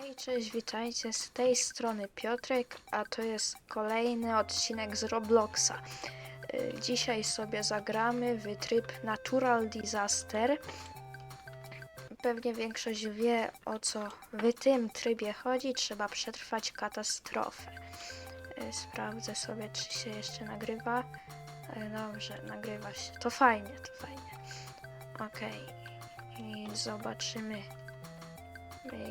Hej, cześć, witajcie. Z tej strony Piotrek, a to jest kolejny odcinek z Robloxa. Y, Dzisiaj sobie zagramy w tryb Natural Disaster. Pewnie większość wie o co w tym trybie chodzi. Trzeba przetrwać katastrofę. Y, Sprawdzę sobie, czy się jeszcze nagrywa. Y, Dobrze, nagrywa się. To fajnie, to fajnie. Okej. I zobaczymy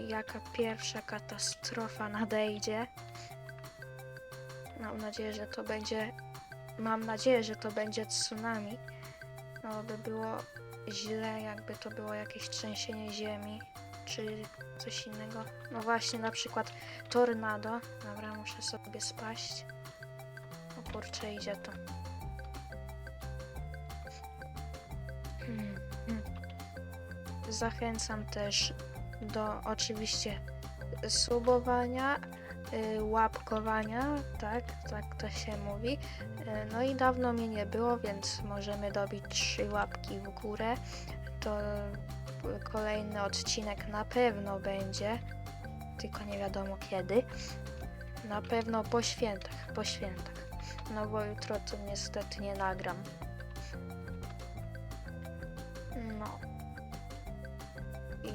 jaka pierwsza katastrofa nadejdzie. Mam nadzieję, że to będzie. Mam nadzieję, że to będzie tsunami. No by było źle, jakby to było jakieś trzęsienie ziemi, czy coś innego. No właśnie, na przykład tornado. Dobra, muszę sobie spaść. O kurczę, idzie to. Hmm, hmm. Zachęcam też do oczywiście subowania, y, łapkowania, tak, tak to się mówi. Y, No i dawno mnie nie było, więc możemy dobić trzy łapki w górę. To kolejny odcinek na pewno będzie, tylko nie wiadomo kiedy. Na pewno po świętach, po świętach. No bo jutro to niestety nie nagram.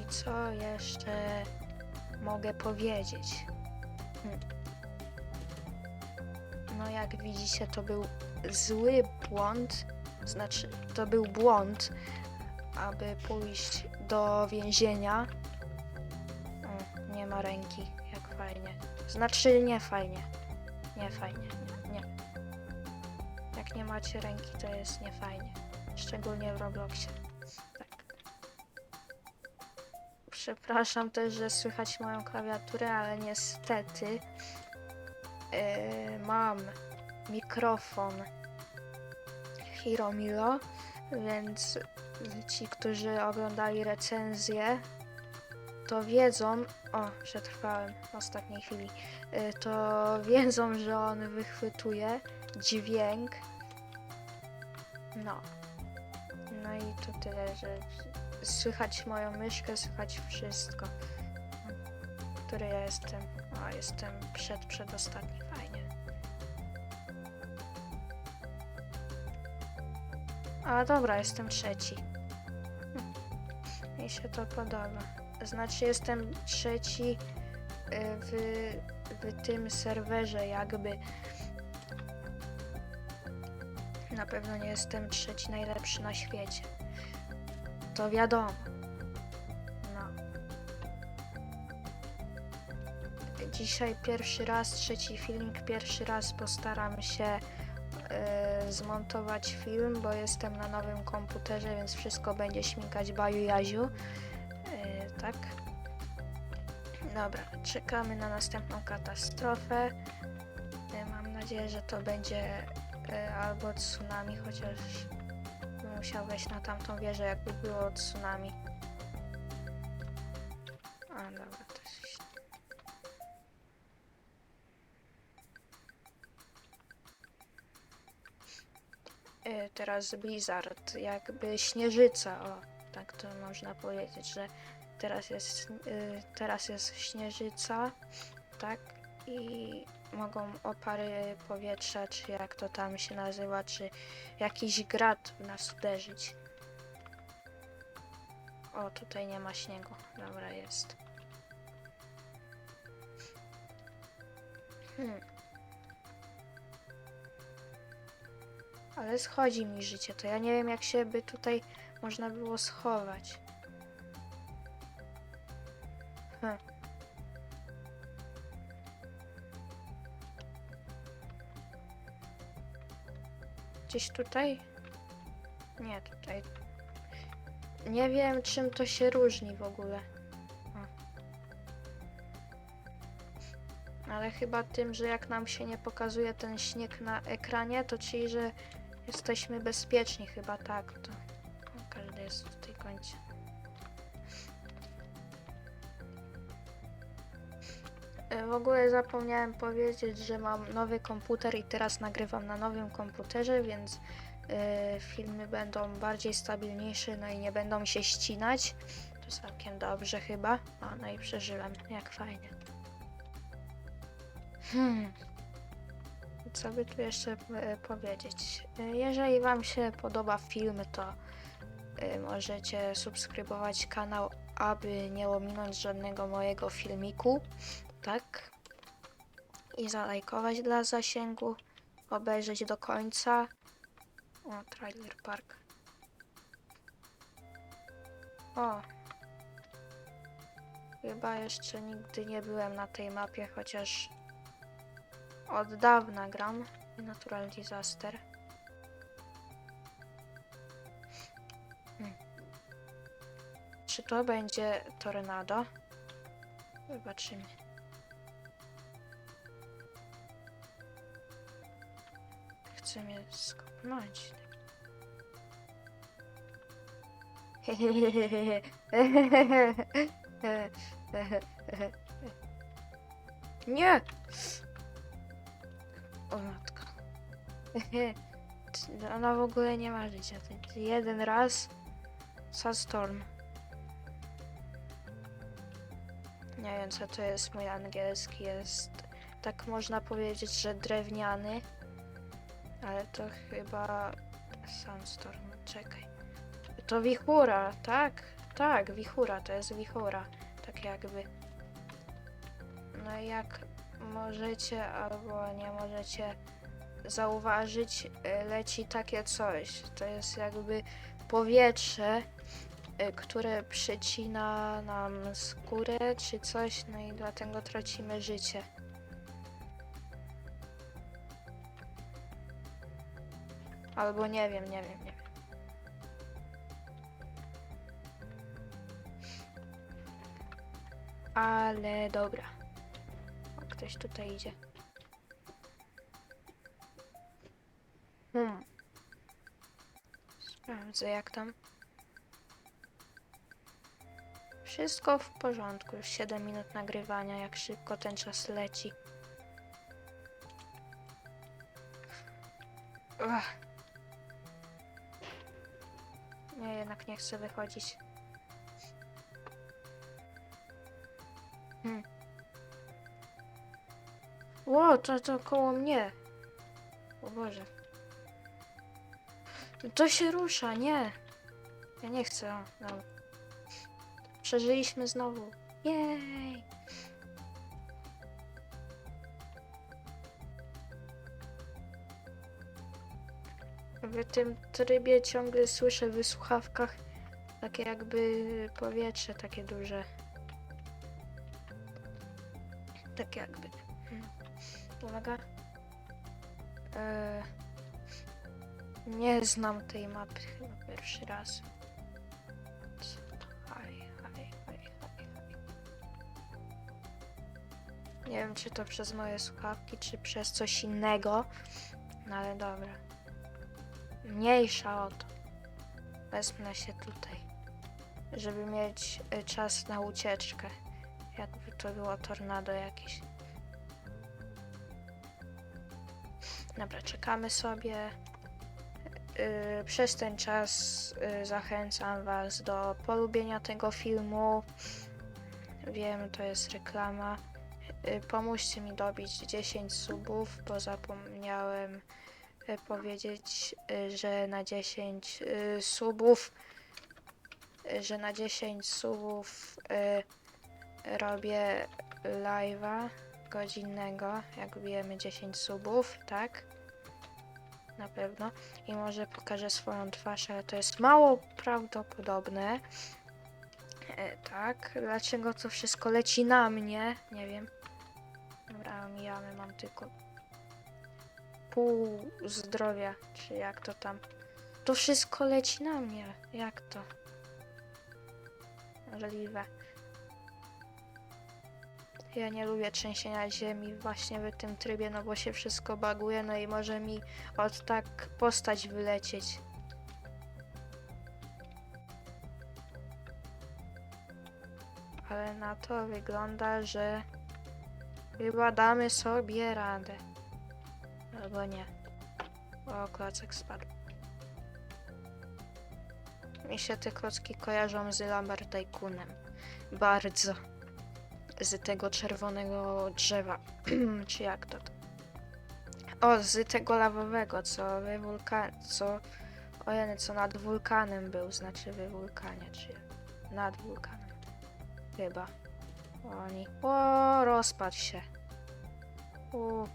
Co jeszcze mogę powiedzieć? Hmm. No, jak widzicie, to był zły błąd. Znaczy, to był błąd, aby pójść do więzienia. O, nie ma ręki, jak fajnie. Znaczy, nie fajnie. Nie fajnie, nie, nie. Jak nie macie ręki, to jest niefajnie. Szczególnie w Robloxie. Przepraszam też, że słychać moją klawiaturę, ale niestety yy, mam mikrofon Hiromilo, więc ci, którzy oglądali recenzję, to wiedzą, o, przetrwałem w ostatniej chwili, yy, to wiedzą, że on wychwytuje dźwięk. No. No i to tyle, że słychać moją myszkę, słychać wszystko. Który ja jestem? O, jestem przed, przedostatni, fajnie. A dobra, jestem trzeci. Mi się to podoba. Znaczy jestem trzeci y, w, w tym serwerze jakby. Na pewno nie jestem trzeci najlepszy na świecie. To wiadomo. No. Dzisiaj pierwszy raz, trzeci filmik, pierwszy raz postaram się e, zmontować film, bo jestem na nowym komputerze, więc wszystko będzie śmigać baju jaziu. E, tak. Dobra, czekamy na następną katastrofę. E, mam nadzieję, że to będzie e, albo tsunami, chociaż musiał wejść na tamtą wieżę, jakby było tsunami. A, dobra, to jest... Y, Teraz Blizzard, jakby śnieżyca, o, tak to można powiedzieć, że teraz jest, y, teraz jest śnieżyca, tak, i mogą opary powietrza, czy jak to tam się nazywa, czy jakiś grad w nas uderzyć. O, tutaj nie ma śniegu. Dobra, jest. Hmm. Ale schodzi mi życie, to ja nie wiem jak się by tutaj można było schować. Hm. Gdzieś tutaj? Nie, tutaj. Nie wiem, czym to się różni w ogóle. O. Ale chyba tym, że jak nam się nie pokazuje ten śnieg na ekranie, to czyli, że jesteśmy bezpieczni, chyba tak. To każdy jest w tej końcu. W ogóle zapomniałem powiedzieć, że mam nowy komputer i teraz nagrywam na nowym komputerze, więc e, filmy będą bardziej stabilniejsze, no i nie będą się ścinać. Całkiem dobrze chyba. O, no i przeżyłem. Jak fajnie. Hmm. Co by tu jeszcze e, powiedzieć? E, Jeżeli Wam się podoba film, to e, możecie subskrybować kanał, aby nie ominąć żadnego mojego filmiku. Tak? I zalajkować dla zasięgu. Obejrzeć do końca. O, trailer park. O. Chyba jeszcze nigdy nie byłem na tej mapie, chociaż od dawna gram Natural Disaster. Hmm. Czy to będzie tornado? Zobaczymy. Chce mnie skopnąć. Nie! O matka. Ona w ogóle nie ma życia. Jeden raz Sunstorm. Nie wiem co to jest mój angielski. Jest tak można powiedzieć, że drewniany. Ale to chyba Sunstorm. Czekaj. To wichura, tak? Tak, wichura, to jest wichura. Tak jakby. No i jak możecie albo nie możecie zauważyć, y, leci takie coś. To jest jakby powietrze, y, które przycina nam skórę czy coś, no i dlatego tracimy życie. Albo nie wiem, nie wiem, nie wiem. Ale dobra. O, ktoś tutaj idzie. Hmm. Sprawdzę jak tam. Wszystko w porządku. Już 7 minut nagrywania. Jak szybko ten czas leci. Ugh. Nie, jednak nie chcę wychodzić. Hmm. Ło, to, to koło mnie. O Boże. To się rusza, nie. Ja nie chcę. No. Przeżyliśmy znowu. Jej. W tym trybie ciągle słyszę w słuchawkach takie jakby powietrze takie duże. Tak jakby. Hmm. Uwaga. E, nie znam tej mapy chyba pierwszy raz. Nie wiem, czy to przez moje słuchawki, czy przez coś innego. No ale dobra. Mniejsza o to. Wezmę się tutaj. Żeby mieć y, czas na ucieczkę. Jakby to było tornado jakieś. Dobra, czekamy sobie. Yy, przez ten czas yy, zachęcam Was do polubienia tego filmu. Wiem, to jest reklama. Yy, pomóżcie mi dobić 10 subów, bo zapomniałem powiedzieć, yy, że na 10 yy, subów, że na 10 subów robię live'a godzinnego, jak bijemy 10 subów, tak? Na pewno. I może pokażę swoją twarz, ale to jest mało prawdopodobne. E, tak, dlaczego to wszystko leci na mnie? Nie wiem. Dobra, omijamy, mam tylko pół zdrowia, czy jak to tam. To wszystko leci na mnie. Jak to? Możliwe. Ja nie lubię trzęsienia ziemi właśnie w tym trybie, no bo się wszystko baguje, no i może mi od tak postać wylecieć. Ale na to wygląda, że chyba damy sobie radę. Albo nie. O, klocek spadł. Mi się te klocki kojarzą z Lambert Tycoonem. Bardzo. Z tego czerwonego drzewa. Czy jak to? O, z tego lawowego, co wy wulkan... co... Ojeny, co nad wulkanem był, znaczy wy wulkanie, czy nad wulkanem. Chyba. Oni. O, rozpadł się. U.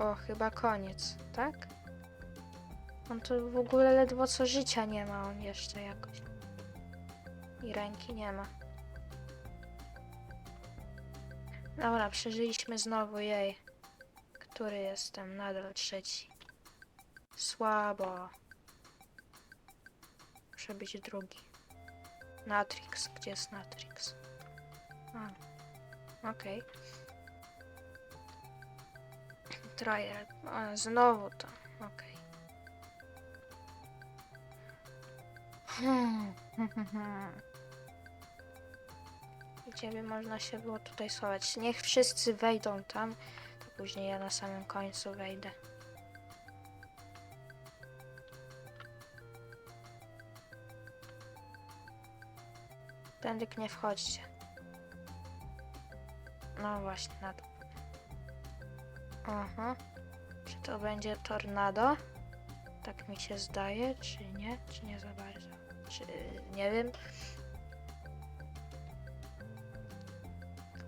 O, chyba koniec, tak? On tu w ogóle ledwo co życia nie ma, on jeszcze jakoś. I ręki nie ma. Dobra, przeżyliśmy znowu jej. Który jestem? Nadal trzeci. Słabo. Muszę być drugi. Natrix. Gdzie jest Natrix? Okej. Trial. A, znowu to. Okej. Hmm. Gdzie by można się było tutaj schować? Niech wszyscy wejdą tam, to później ja na samym końcu wejdę. Tędy nie wchodźcie. No właśnie, na to. Aha. Czy to będzie tornado? Tak mi się zdaje, czy nie? Czy nie za bardzo? Czy nie wiem.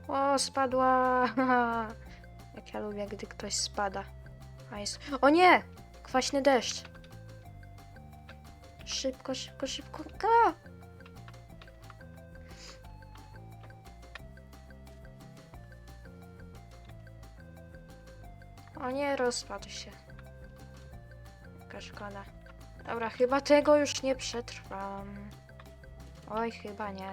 O, spadła! Jak ja lubię, gdy ktoś spada. O nie! Kwaśny deszcz. Szybko, szybko, szybko. O nie, rozpadł się. Jaka szkoda. Dobra, chyba tego już nie przetrwam. Oj, chyba nie.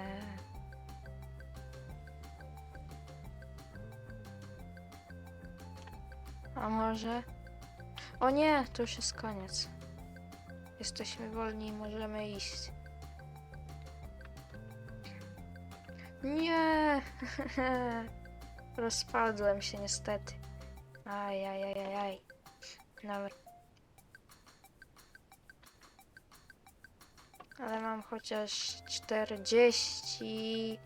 A może? O nie, to już jest koniec. Jesteśmy wolni i możemy iść. Nie! Rozpadłem się niestety. Aj, aj, aj, aj, aj. Dobra. Ale mam chociaż 40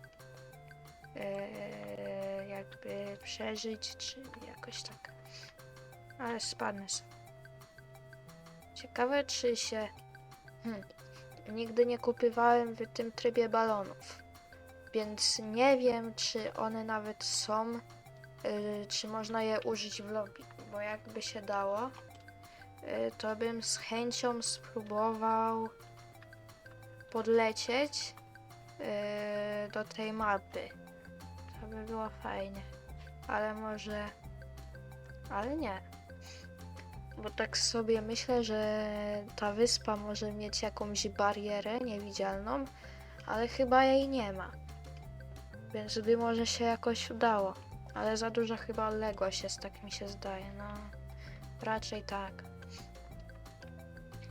e, jakby przeżyć, czy jakoś tak. Ale spadnę sobie. Ciekawe, czy się. Hmm. Nigdy nie kupywałem w tym trybie balonów. Więc nie wiem, czy one nawet są. Y, czy można je użyć w lobby. Bo jakby się dało, y, to bym z chęcią spróbował podlecieć y, do tej mapy. To by było fajnie. Ale może. Ale nie. Bo tak sobie myślę, że ta wyspa może mieć jakąś barierę niewidzialną, ale chyba jej nie ma. Więc by może się jakoś udało. Ale za duża chyba odległość jest, tak mi się zdaje. No, raczej tak.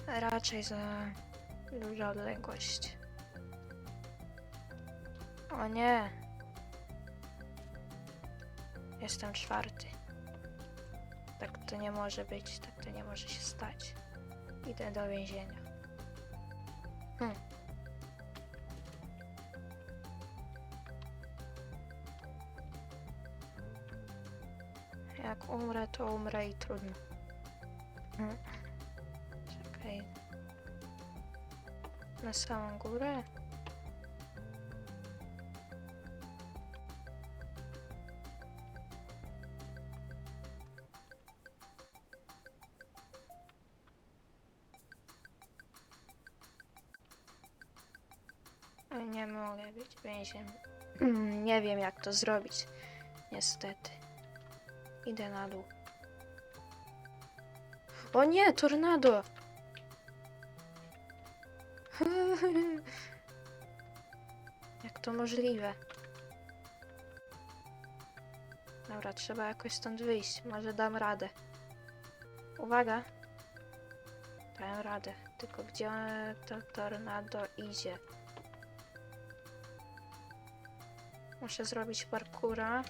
Raczej za duża odległość. O nie. Jestem czwarty. Tak to nie może być, tak to nie może się stać. Idę do więzienia. Hmm. Umrę, to umrę i trudno. Hmm. Czekaj. Na samą górę? Nie mogę być więźniem. Mm, Nie wiem jak to zrobić. Niestety. Idę na dół. O nie, tornado! Jak to możliwe? Dobra, trzeba jakoś stąd wyjść. Może dam radę. Uwaga! Dałem radę. Tylko gdzie to tornado idzie? Muszę zrobić parkura.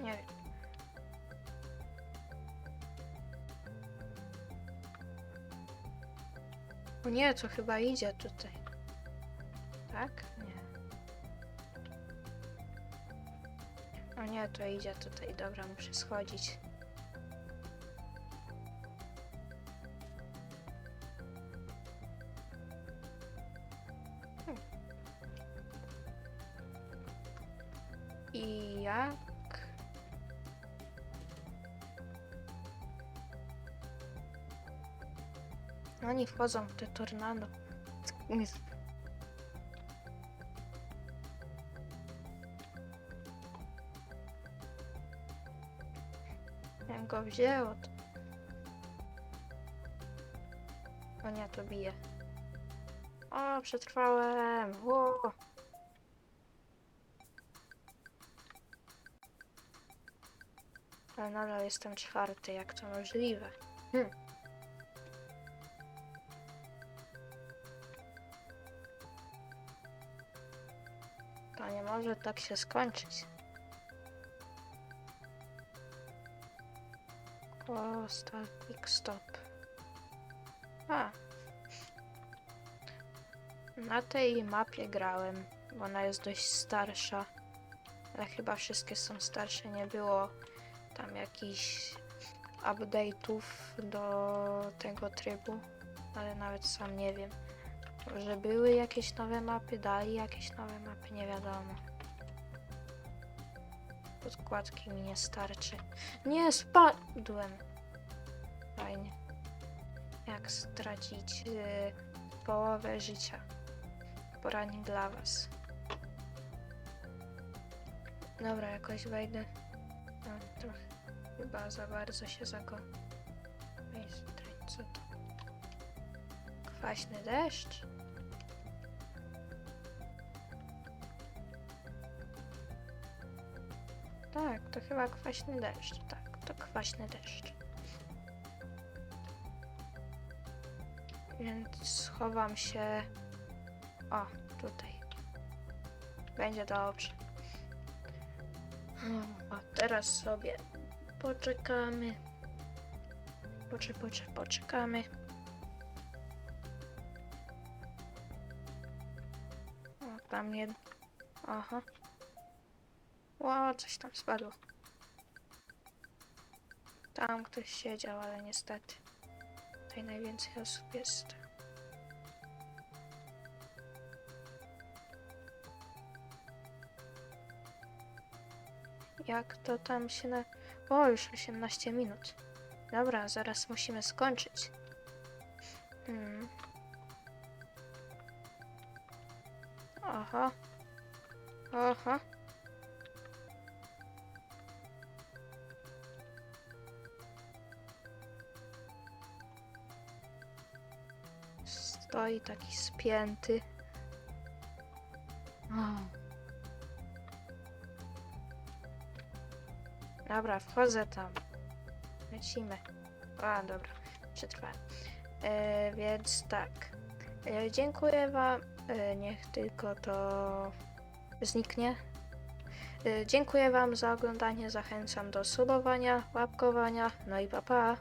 Nie wiem. O nie, to chyba idzie tutaj. Tak? Nie. O nie, to idzie tutaj. Dobra, muszę schodzić. Jak? Oni wchodzą w te tornado. Jak go wzięło to... O nie, to bije. O, przetrwałem! Ło! Ale nadal jestem czwarty, jak to możliwe? To nie może tak się skończyć. O, start, stop. A. Na tej mapie grałem, bo ona jest dość starsza. Ale chyba wszystkie są starsze, nie było tam jakichś update'ów do tego trybu. Ale nawet sam nie wiem. Może były jakieś nowe mapy, dali jakieś nowe mapy, nie wiadomo. Podkładki mi nie starczy. Nie, spadłem. Fajnie. Jak stracić y, połowę życia. Poradnik dla was. Dobra, jakoś wejdę. No, trochę chyba za bardzo się zago... Co to? Kwaśny deszcz? Tak, to chyba kwaśny deszcz. Tak, to kwaśny deszcz. Więc schowam się. O, tutaj. Będzie dobrze. A teraz sobie poczekamy. Pocze, pocze, poczekamy. O, tam jed... Aha. Ło, coś tam spadło. Tam ktoś siedział, ale niestety. Tutaj najwięcej osób jest. Jak to tam się na... O, już 18 minut. Dobra, zaraz musimy skończyć. Hmm. Aha. Aha. Stoi taki spięty. O. Dobra, wchodzę tam. Lecimy. A, dobra, przetrwałem. E, więc tak. E, dziękuję Wam. E, niech tylko to zniknie. Dziękuję Wam za oglądanie. Zachęcam do subowania, łapkowania. No i pa pa.